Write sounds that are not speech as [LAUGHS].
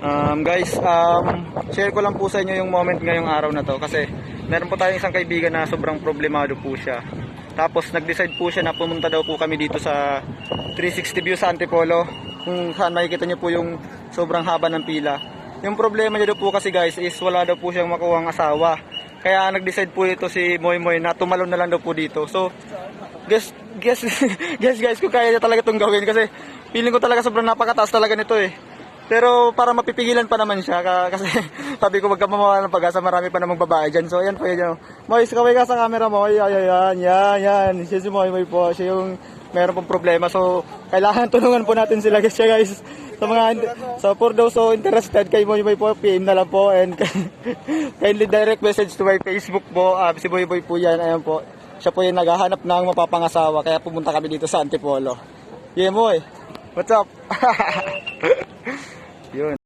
Um, guys, um, share ko lang po sa inyo yung moment ngayong araw na to kasi meron po tayong isang kaibigan na sobrang problemado po siya. Tapos nag-decide po siya na pumunta daw po kami dito sa 360 view sa Antipolo kung saan makikita niyo po yung sobrang haba ng pila. Yung problema niya daw po kasi guys is wala daw po siyang makuhang asawa. Kaya nag-decide po ito si Moy Moy na tumalon na lang daw po dito. So, guess, guess, [LAUGHS] guess guys kung kaya niya talaga itong gawin kasi feeling ko talaga sobrang napakataas talaga nito eh. Pero para mapipigilan pa naman siya ka- kasi [LAUGHS] sabi ko wag ka mamawa ng pag-asa marami pa namang babae dyan. So ayan po yun. Moy, kaway ka sa camera mo. Ay, ay, yan, yan, yan. Siya si Moy Moy po. Siya yung meron pong problema. So kailangan [LAUGHS] tulungan po natin sila guys. Siya guys. Sa mga sa for those so interested kay Moy Moy po, PM na lang po and [LAUGHS] kindly direct message to my Facebook po. Ah, si Moy Moy po yan. Ayan po. Siya po yung naghahanap ng mapapangasawa kaya pumunta kami dito sa Antipolo. Yeah, Moy. What's up? Yun.